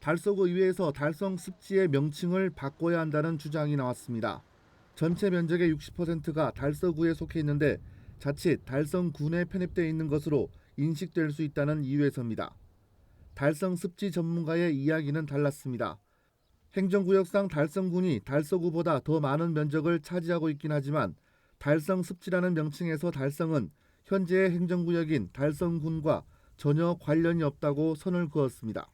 달서구 의회에서 달성 습지의 명칭을 바꿔야 한다는 주장이 나왔습니다. 전체 면적의 60%가 달서구에 속해 있는데 자칫 달성군에 편입되어 있는 것으로 인식될 수 있다는 이유에서입니다. 달성 습지 전문가의 이야기는 달랐습니다. 행정구역상 달성군이 달서구보다 더 많은 면적을 차지하고 있긴 하지만 달성 습지라는 명칭에서 달성은 현재의 행정구역인 달성군과 전혀 관련이 없다고 선을 그었습니다.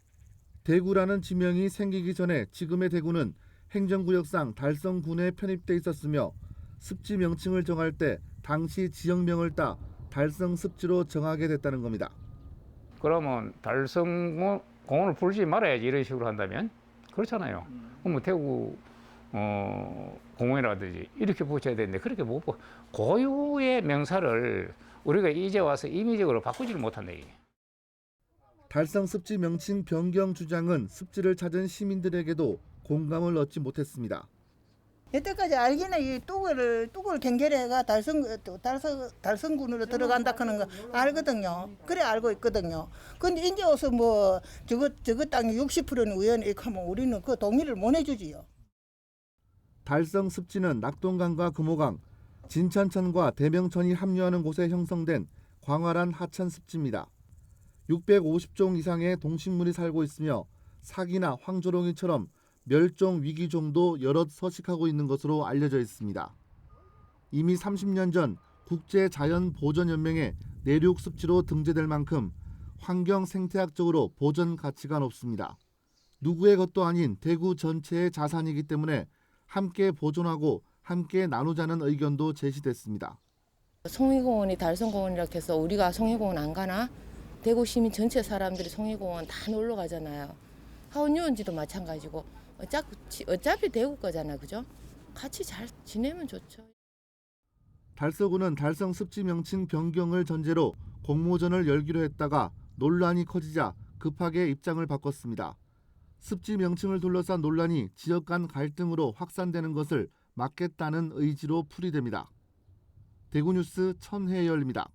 대구라는 지명이 생기기 전에 지금의 대구는 행정구역상 달성군에 편입돼 있었으며 습지 명칭을 정할 때 당시 지역명을 따 달성 습지로 정하게 됐다는 겁니다. 그러면 달성 공원을 부르지 말아야지 이런 식으로 한다면 그렇잖아요. 그러면 대구 어, 공원이라든지 이렇게 붙여야 되는데 그렇게 못 보. 고유의 명사를 우리가 이제 와서 임의적으로 바꾸지를 못한다 이게. 달성 습지 명칭 변경 주장은 습지를 찾은 시민들에게도 공감을 얻지 못했습니다. 여태까지 알기는 이 뚜구를 뚜구를 경계해가 달성 달성 달성군으로 들어간다 하는 거 알거든요. 그래 알고 있거든요. 근데 이제 와서 뭐 저거 저거 땅이 60%는 우연 이렇게 하면 우리는 그 동의를 못 해주지요. 달성 습지는 낙동강과 금호강, 진천천과 대명천이 합류하는 곳에 형성된 광활한 하천 습지입니다. 650종 이상의 동식물이 살고 있으며 사기나 황조롱이처럼 멸종 위기종도 여럿 서식하고 있는 것으로 알려져 있습니다. 이미 30년 전 국제자연보전연맹에 내륙 습지로 등재될 만큼 환경 생태학적으로 보전 가치가 높습니다. 누구의 것도 아닌 대구 전체의 자산이기 때문에 함께 보존하고 함께 나누자는 의견도 제시됐습니다. 송이공원이 달성공원이라 해서 우리가 송이공원 안 가나? 대구 시민 전체 사람들이 송이공원 다 놀러 가잖아요. 하원유원지도 마찬가지고 어차피, 어차피 대구 거잖아, 그죠? 같이 잘 지내면 좋죠. 달서구는 달성 습지 명칭 변경을 전제로 공모전을 열기로 했다가 논란이 커지자 급하게 입장을 바꿨습니다. 습지 명칭을 둘러싼 논란이 지역 간 갈등으로 확산되는 것을 막겠다는 의지로 풀이됩니다. 대구뉴스 천혜열입니다.